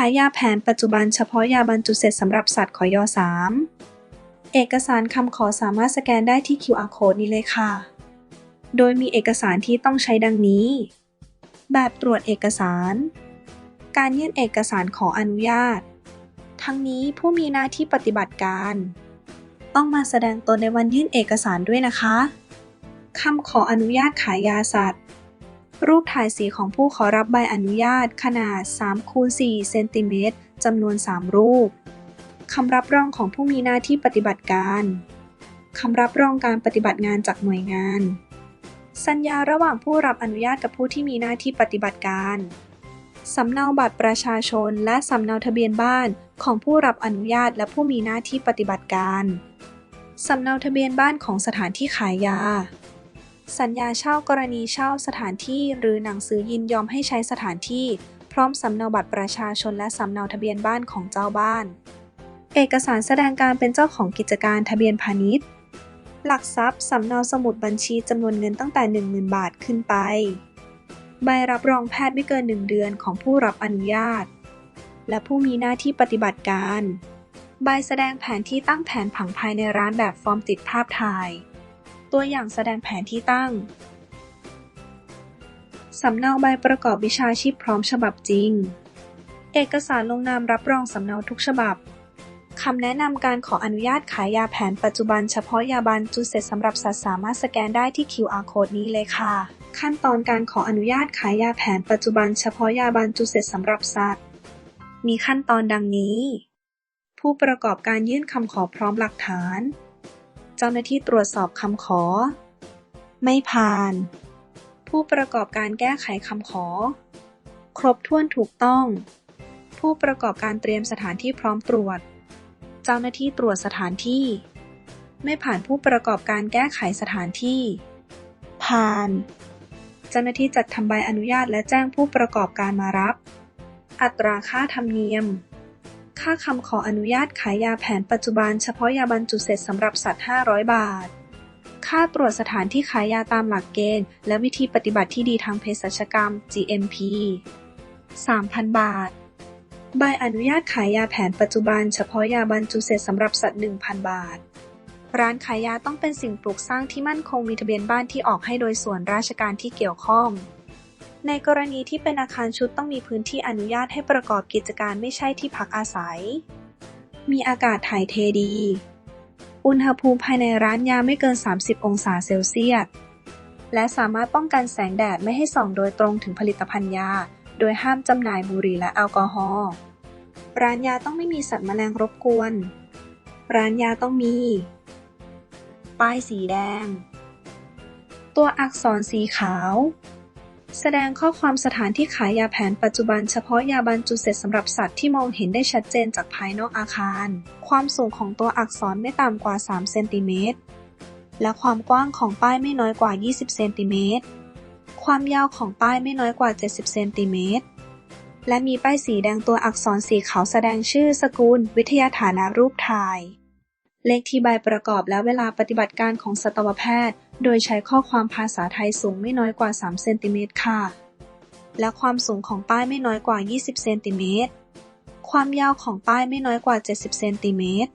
ขายยาแผนปัจจุบันเฉพาะยาบรรจุเสร็จสำหรับสัตว์ขอยอ3เอกสารคำขอสามารถสแกนได้ที่ QR code นี้เลยค่ะ โดยมีเอกสารที่ต้องใช้ดังนี้ แบบตรวจเอกสาร การยื่นเอกสารขออนุญาต ทั้งนี้ผู้มีหน้าที่ปฏิบัติการ ต้องมาแสดงตนในวันยื่นเอกสารด้วยนะคะคำขออนุญาตขายยาสัตว์ รูปถ่ายสีของผู้ขอรับใบอนุญาตขนาด3คูณ4เซนติเมตรจำนวน 3 รูป คำรับรองของผู้มีหน้าที่ปฏิบัติการ คำรับรองการปฏิบัติงานจากหน่วยงาน สัญญาระหว่างผู้รับอนุญาตกับผู้ที่มีหน้าที่ปฏิบัติการสำเนาบัตรประชาชนและสำเนาทะเบียนบ้านของผู้รับอนุญาตและผู้มีหน้าที่ปฏิบัติการ สำเนาทะเบียนบ้านของสถานที่ขายยา สัญญาเช่ากรณีเช่าสถานที่หรือหนังสือยินยอมให้ใช้สถานที่ พร้อมสำเนาบัตรประชาชนและสำเนาทะเบียนบ้านของเจ้าบ้าน เอกสารแสดงการเป็นเจ้าของกิจการทะเบียนพาณิชย์ หลักทรัพย์สำเนาสมุดบัญชีจำนวนเงินตั้งแต่ 10,000 บาทขึ้นไป ใบรับรองแพทย์ไม่เกิน 1 เดือนของผู้รับอนุญาต และผู้มีหน้าที่ปฏิบัติการ ใบแสดงแผนที่ตั้งแผนผังภายในร้านแบบฟอร์มติดภาพถ่าย ตัวอย่างแสดงแผนที่ตั้ง สำเนาใบประกอบวิชาชีพพร้อมฉบับจริง เอกสารลงนามรับรองสำเนาทุกฉบับคำแนะนำการขออนุญาตขายยาแผนปัจจุบันเฉพาะยาบรรจุเสร็จสำหรับสัตว์สามารถสแกนได้ที่ QR code นี้เลยค่ะ ขั้นตอนการขออนุญาตขายยาแผนปัจจุบันเฉพาะยาบรรจุเสร็จสำหรับสัตว์ มีขั้นตอนดังนี้ ผู้ประกอบการยื่นคำขอพร้อมหลักฐาน เจ้าหน้าที่ตรวจสอบคำขอ ไม่ผ่าน ผู้ประกอบการแก้ไขคำขอ ครบถ้วนถูกต้อง ผู้ประกอบการเตรียมสถานที่พร้อมตรวจ เจ้าหน้าที่ตรวจสถานที่ ไม่ผ่านผู้ประกอบการแก้ไขสถานที่ ผ่าน เจ้าหน้าที่จัดทำใบอนุญาตและแจ้งผู้ประกอบการมารับ อัตราค่าธรรมเนียม ค่าคำขออนุญาตขายยาแผนปัจจุบันเฉพาะยาบรรจุเสร็จสำหรับสัตว์ 500 บาท ค่าตรวจสถานที่ขายยาตามหลักเกณฑ์ และวิธีปฏิบัติที่ดีทางเภสัชกรรม GMP 3,000 บาท ใบอนุญาตขายยาแผนปัจจุบันเฉพาะยาบรรจุเสร็จสำหรับสัตว์ 1,000 บาท ร้านขายยาต้องเป็นสิ่งปลูกสร้างที่มั่นคงมีทะเบียนบ้านที่ออกให้โดยส่วนราชการที่เกี่ยวข้อง ในกรณีที่เป็นอาคารชุดต้องมีพื้นที่อนุญาตให้ประกอบกิจการไม่ใช่ที่พักอาศัย มีอากาศถ่ายเทดี อุณหภูมิภายในร้านยาไม่เกิน 30 องศาเซลเซียส และสามารถป้องกันแสงแดดไม่ให้ส่องโดยตรงถึงผลิตภัณฑ์ยา โดยห้ามจำหน่ายบุหรี่และแอลกอฮอล์ ร้านยาต้องไม่มีสัตว์แมลงรบกวน ร้านยาต้องมี ป้ายสีแดง ตัวอักษรสีขาว แสดงข้อความสถานที่ขายยาแผนปัจจุบันเฉพาะยาบรรจุเสร็จสำหรับสัตว์ที่มองเห็นได้ชัดเจนจากภายนอกอาคาร ความสูงของตัวอักษรไม่ต่ำกว่า 3 เซนติเมตร และความกว้างของป้ายไม่น้อยกว่า 20 เซนติเมตร ความยาวของป้ายไม่น้อยกว่า 70 เซนติเมตร และมีป้ายสีแดงตัวอักษรสีขาวแสดงชื่อสกุล วิทยาฐานะรูปถ่าย เลขที่ใบประกอบและเวลาปฏิบัติการของสัตวแพทย์ โดยใช้ข้อความภาษาไทยสูงไม่น้อยกว่า 3 เซนติเมตรค่ะ และความสูงของป้ายไม่น้อยกว่า 20 เซนติเมตร ความยาวของป้ายไม่น้อยกว่า 70 เซนติเมตร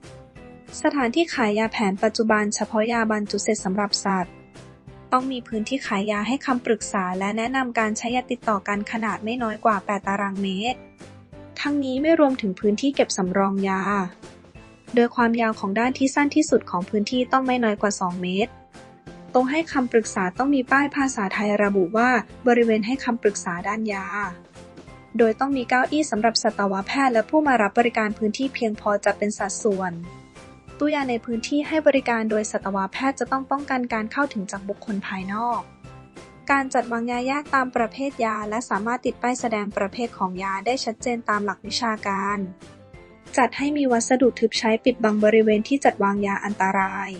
สถานที่ขายยาแผนปัจจุบันเฉพาะยาบรรจุเสร็จสำหรับสัตว์ ต้องมีพื้นที่ขายยาให้คำปรึกษาและแนะนำการใช้ยาติดต่อกันขนาดไม่น้อยกว่า 8 ตารางเมตร ทั้งนี้ไม่รวมถึงพื้นที่เก็บสำรองยา โดยความยาวของด้านที่สั้นที่สุดของพื้นที่ต้องไม่น้อยกว่า 2 เมตร ตรงให้คำปรึกษาต้องมีป้ายภาษาไทยระบุว่า บริเวณให้คำปรึกษาด้านยา โดยต้องมีเก้าอี้สำหรับสัตวแพทย์และผู้มารับบริการพื้นที่เพียงพอจะเป็นสัดส่วน ตู้ยาในพื้นที่ให้บริการโดยสัตวแพทย์จะต้องป้องกันการเข้าถึงจากบุคคลภายนอก การจัดวางยาแยกตามประเภทยา และสามารถติดป้ายแสดงประเภทของยาได้ชัดเจนตามหลักวิชาการ จัดให้มีวัสดุทึบใช้ปิดบังบริเวณที่จัดวางยาอันตราย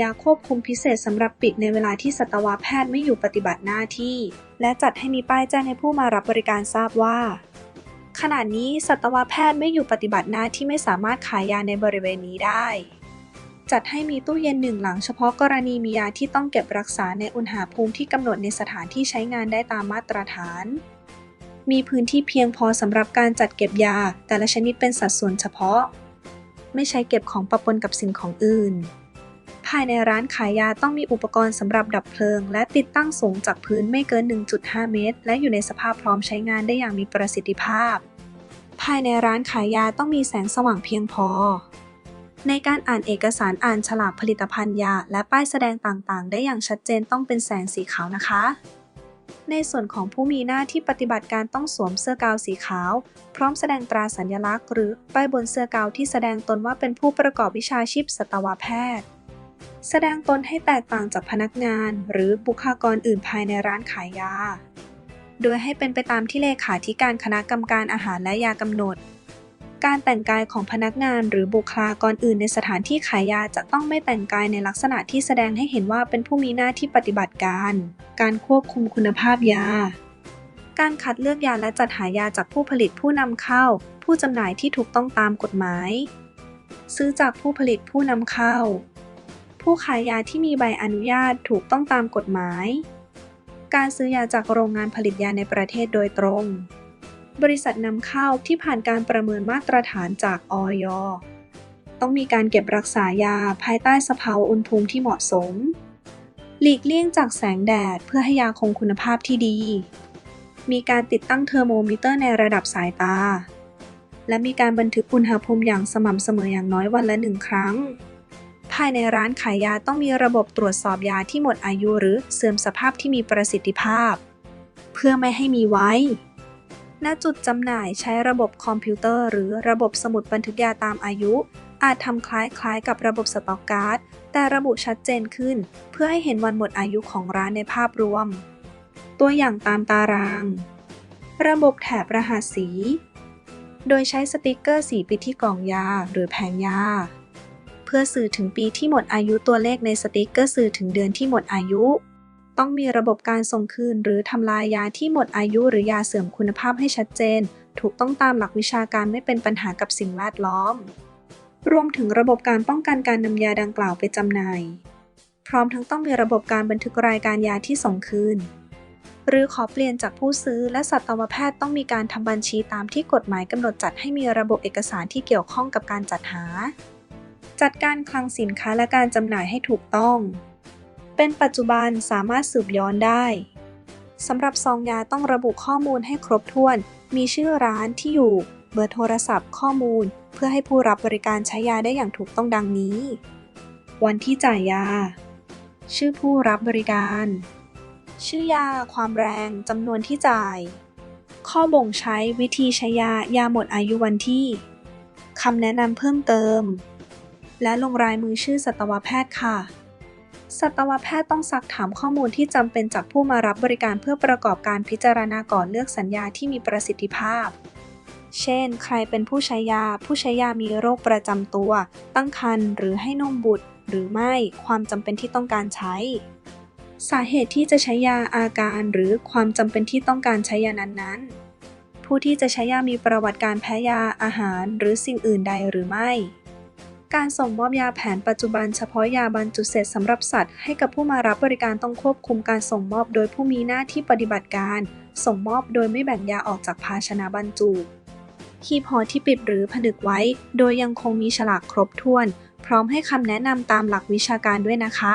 ยาควบคุมพิเศษสำหรับปิดในเวลาที่สัตวแพทย์ไม่อยู่ปฏิบัติหน้าที่ และจัดให้มีป้ายแจ้งให้ผู้มารับบริการทราบว่าขณะนี้สัตวแพทย์ไม่อยู่ปฏิบัติหน้าที่ไม่สามารถขายยาในบริเวณนี้ได้ จัดให้มีตู้เย็นหนึ่งหลังเฉพาะกรณีมียาที่ต้องเก็บรักษาในอุณหภูมิที่กำหนดในสถานที่ใช้งานได้ตามมาตรฐาน มีพื้นที่เพียงพอสำหรับการจัดเก็บยา แต่ละชนิดเป็นสัดส่วนเฉพาะ ไม่ใช้เก็บของปะปนกับสิ่งของอื่น ภายในร้านขายยาต้องมีอุปกรณ์สำหรับดับเพลิง และติดตั้งสูงจากพื้นไม่เกิน 1.5 เมตร และอยู่ในสภาพพร้อมใช้งานได้อย่างมีประสิทธิภาพ ภายในร้านขายยาต้องมีแสงสว่างเพียงพอ ในการอ่านเอกสารอ่านฉลากผลิตภัณฑ์ยา และป้ายแสดงต่างๆ ได้อย่างชัดเจนต้องเป็นแสงสีขาวนะคะ ในส่วนของผู้มีหน้าที่ปฏิบัติการต้องสวมเสื้อกาวสีขาว พร้อมแสดงตราสัญลักษณ์ หรือป้ายบนเสื้อกาวที่แสดงตนว่าเป็นผู้ประกอบวิชาชีพสัตวแพทย์ แสดงตนให้แตกต่างจากพนักงาน หรือบุคลากรอื่นภายในร้านขายยา โดยให้เป็นไปตามที่เลขาธิการคณะกรรมการอาหารและยากำหนด การแต่งกายของพนักงานหรือบุคลากรอื่นในสถานที่ขายยาจะต้องไม่แต่งกายในลักษณะที่แสดงให้เห็นว่าเป็นผู้มีหน้าที่ปฏิบัติการ การควบคุมคุณภาพยา การคัดเลือกยาและจัดหายาจากผู้ผลิตผู้นำเข้า ผู้จำหน่ายที่ถูกต้องตามกฎหมาย ซื้อจากผู้ผลิตผู้นำเข้า ผู้ขายยาที่มีใบอนุญาตถูกต้องตามกฎหมาย การซื้อยาจากโรงงานผลิตยาในประเทศโดยตรง บริษัทนำเข้าที่ผ่านการประเมินมาตรฐานจากอยต้องมีการเก็บรักษายาภายใต้สภาวะอุณหภูมิที่เหมาะสม หลีกเลี่ยงจากแสงแดดเพื่อให้ยาคงคุณภาพที่ดี มีการติดตั้งเทอร์โมมิเตอร์ในระดับสายตา และมีการบันทึกอุณหภูมิอย่างสม่ำเสมออย่างน้อยวันละหนึ่งครั้ง ภายในร้านขายยาต้องมีระบบตรวจสอบยาที่หมดอายุหรือเสื่อมสภาพที่มีประสิทธิภาพ เพื่อไม่ให้มีไว้ ณจุดจำหน่ายใช้ระบบคอมพิวเตอร์หรือระบบสมุดบันทึกยาตามอายุ อาจทำคล้ายๆ กับระบบสต็อกการ์ด แต่ระบุชัดเจนขึ้น เพื่อให้เห็นวันหมดอายุของร้านในภาพรวม ตัวอย่างตามตาราง ระบบแถบรหัสสี โดยใช้สติกเกอร์สีปิดที่กล่องยาหรือแผงยา เพื่อสื่อถึงปีที่หมดอายุตัวเลขในสติกเกอร์สื่อถึงเดือนที่หมดอายุ ต้องมีระบบการส่งคืน หรือทำลายยาที่หมดอายุหรือยาเสื่อมคุณภาพให้ชัดเจน ถูกต้องตามหลักวิชาการไม่เป็นปัญหากับสิ่งแวดล้อม รวมถึงระบบการป้องกันการนำยาดังกล่าวไปจำหน่าย พร้อมทั้งต้องมีระบบการบันทึกรายการยาที่ส่งคืน หรือขอเปลี่ยนจากผู้ซื้อและสัตวแพทย์ต้องมีการทำบัญชีตามที่กฎหมายกำหนดจัดให้มีระบบเอกสารที่เกี่ยวข้องกับการจัดหา จัดการคลังสินค้าและการจำหน่ายให้ถูกต้อง เป็นปัจจุบันสามารถสืบย้อนได้สำหรับซองยาต้องระบุข้อมูลให้ครบถ้วน มีชื่อร้านที่อยู่ เบอร์โทรศัพท์ข้อมูล เพื่อให้ผู้รับบริการใช้ยาได้อย่างถูกต้องดังนี้ วันที่จ่ายยา ชื่อผู้รับบริการ ชื่อยา ความแรง จำนวนที่จ่าย ข้อบ่งใช้วิธีใช้ยา ยาหมดอายุวันที่คำแนะนำเพิ่มเติม และลงรายมือชื่อสัตวแพทย์ค่ะ สัตวแพทย์ต้องซักถามข้อมูลที่จำเป็นจากผู้มารับบริการเพื่อประกอบการพิจารณาก่อนเลือกสัญญาที่มีประสิทธิภาพ เช่น ใครเป็นผู้ใช้ยา ผู้ใช้ยามีโรคประจำตัว ตั้งครรภ์หรือให้นมบุตร หรือไม่ ความจำเป็นที่ต้องการใช้ สาเหตุที่จะใช้ยาอาการหรือความจำเป็นที่ต้องการใช้ยานั้นๆ ผู้ที่จะใช้ยามีประวัติการแพ้ยาอาหาร หรือสิ่งอื่นใดหรือไม่ การส่งมอบยาแผนปัจจุบันเฉพาะยาบรรจุเสร็จสำหรับสัตว์ ให้กับผู้มารับบริการต้องควบคุมการส่งมอบโดยผู้มีหน้าที่ปฏิบัติการ ส่งมอบโดยไม่แบ่งยาออกจากภาชนะบรรจุคีบห่อที่ปิดหรือผนึกไว้ โดยยังคงมีฉลากครบถ้วน พร้อมให้คำแนะนำตามหลักวิชาการด้วยนะคะ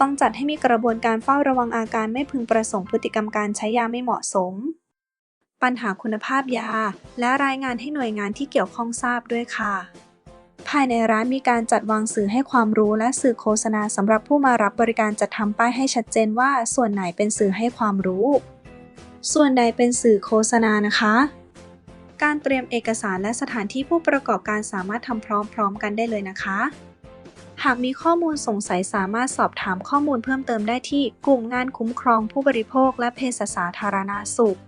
ต้องจัดให้มีกระบวนการเฝ้าระวังอาการไม่พึงประสงค์พฤติกรรมการใช้ยาไม่เหมาะสม ปัญหาคุณภาพยา และรายงานให้หน่วยงานที่เกี่ยวข้องทราบด้วยค่ะ ภายในร้านมีการจัดวางสื่อให้ความรู้และสื่อโฆษณาสำหรับผู้มารับบริการจัดทำป้ายให้ชัดเจนว่า ส่วนไหนเป็นสื่อให้ความรู้ ส่วนใดเป็นสื่อโฆษณานะคะ การเตรียมเอกสารและสถานที่ผู้ประกอบการสามารถทำพร้อมๆกันได้เลยนะคะ หากมีข้อมูลสงสัยสามารถสอบถามข้อมูลเพิ่มเติมได้ที่กลุ่มงานคุ้มครองผู้บริโภคและเภสัชสาธารณสุข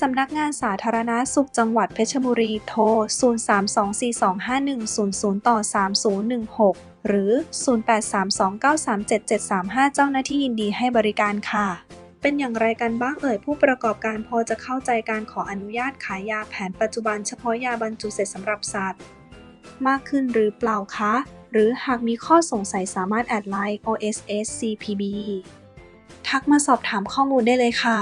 สำนักงานสาธารณสุขจังหวัดเพชรบุรีโทร 0324251000 ต่อ 3016 หรือ 0832937735 เจ้าหน้าที่ยินดีให้บริการค่ะ เป็นอย่างไรกันบ้างเอ่ยผู้ประกอบการพอจะเข้าใจการขออนุญาตขายยาแผนปัจจุบันเฉพาะยาบรรจุเสร็จสำหรับสัตว์ มากขึ้นหรือเปล่าคะ หรือหากมีข้อสงสัยสามารถแอดไลน์ OSS CPB ทักมาสอบถามข้อมูลได้เลยค่ะ